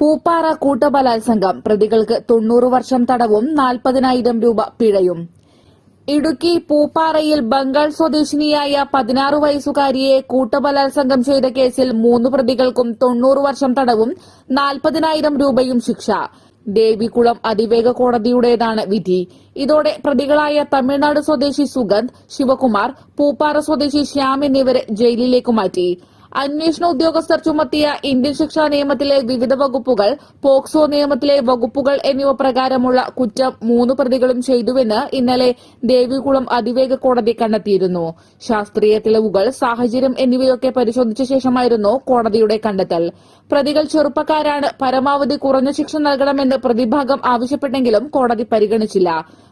പൂപ്പാറ കൂട്ടബലാത്സംഗം. പ്രതികൾക്ക് തൊണ്ണൂറ് വർഷം തടവും നാൽപ്പതിനായിരം രൂപ പിഴയും. ഇടുക്കി പൂപ്പാറയിൽ ബംഗാൾ സ്വദേശിനിയായ പതിനാറ് വയസ്സുകാരിയെ കൂട്ടബലാത്സംഗം ചെയ്ത കേസിൽ മൂന്ന് പ്രതികൾക്കും തൊണ്ണൂറ് വർഷം തടവും നാൽപ്പതിനായിരം രൂപയും ശിക്ഷ. ദേവികുളം അതിവേഗ കോടതിയുടേതാണ് വിധി. ഇതോടെ പ്രതികളായ തമിഴ്നാട് സ്വദേശി സുഗന്ധ് ശിവകുമാർ പൂപ്പാറ സ്വദേശി ശ്യാം എന്നിവരെ ജയിലിലേക്ക് മാറ്റി. അന്വേഷണ ഉദ്യോഗസ്ഥർ ചുമത്തിയ ഇന്ത്യൻ ശിക്ഷാ നിയമത്തിലെ വിവിധ വകുപ്പുകൾ പോക്സോ നിയമത്തിലെ വകുപ്പുകൾ എന്നിവ പ്രകാരമുള്ള കുറ്റം മൂന്ന് പ്രതികളും ചെയ്തുവെന്ന് ഇന്നലെ ദേവികുളം അതിവേഗ കോടതി കണ്ടെത്തിയിരുന്നു. ശാസ്ത്രീയ തെളിവുകൾ സാഹചര്യം എന്നിവയൊക്കെ പരിശോധിച്ച ശേഷമായിരുന്നു കോടതിയുടെ കണ്ടെത്തൽ. പ്രതികൾ ചെറുപ്പക്കാരാണ് പരമാവധി കുറഞ്ഞ ശിക്ഷ നൽകണമെന്ന് പ്രതിഭാഗം ആവശ്യപ്പെട്ടെങ്കിലും കോടതി പരിഗണിച്ചില്ല.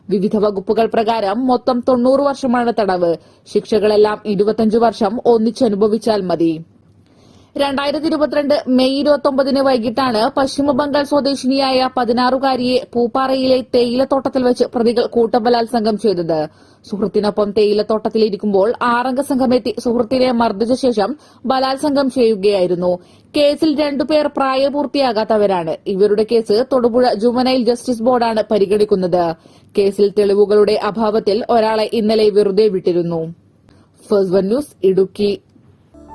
വിവിധ വകുപ്പുകൾ പ്രകാരം മൊത്തം തൊണ്ണൂറ് വർഷമാണ് തടവ്. ശിക്ഷകളെല്ലാം ഇരുപത്തിയഞ്ചു വർഷം ഒന്നിച്ചനുഭവിച്ചാൽ മതി. രണ്ടായിരത്തി ഇരുപത്തിരണ്ട് മെയ് ഇരുപത്തൊമ്പതിന് വൈകിട്ടാണ് പശ്ചിമബംഗാൾ സ്വദേശിനിയായ പതിനാറുകാരിയെ പൂപ്പാറയിലെ തേയിലത്തോട്ടത്തിൽ വെച്ച് പ്രതികൾ കൂട്ടബലാത്സംഗം ചെയ്തത്. സുഹൃത്തിനൊപ്പം തേയിലത്തോട്ടത്തിലിരിക്കുമ്പോൾ ആറംഗ സംഘമെത്തി സുഹൃത്തിനെ മർദ്ദിച്ച ശേഷം ബലാത്സംഗം ചെയ്യുകയായിരുന്നു. കേസിൽ രണ്ടുപേർ പ്രായപൂർത്തിയാകാത്തവരാണ്. ഇവരുടെ കേസ് തൊടുപുഴ ജുവനൈൽ ജസ്റ്റിസ് ബോർഡാണ് പരിഗണിക്കുന്നത്. കേസിൽ തെളിവുകളുടെ അഭാവത്തിൽ ഒരാളെ ഇന്നലെ വെറുതെ വിട്ടിരുന്നു. First news Idukki.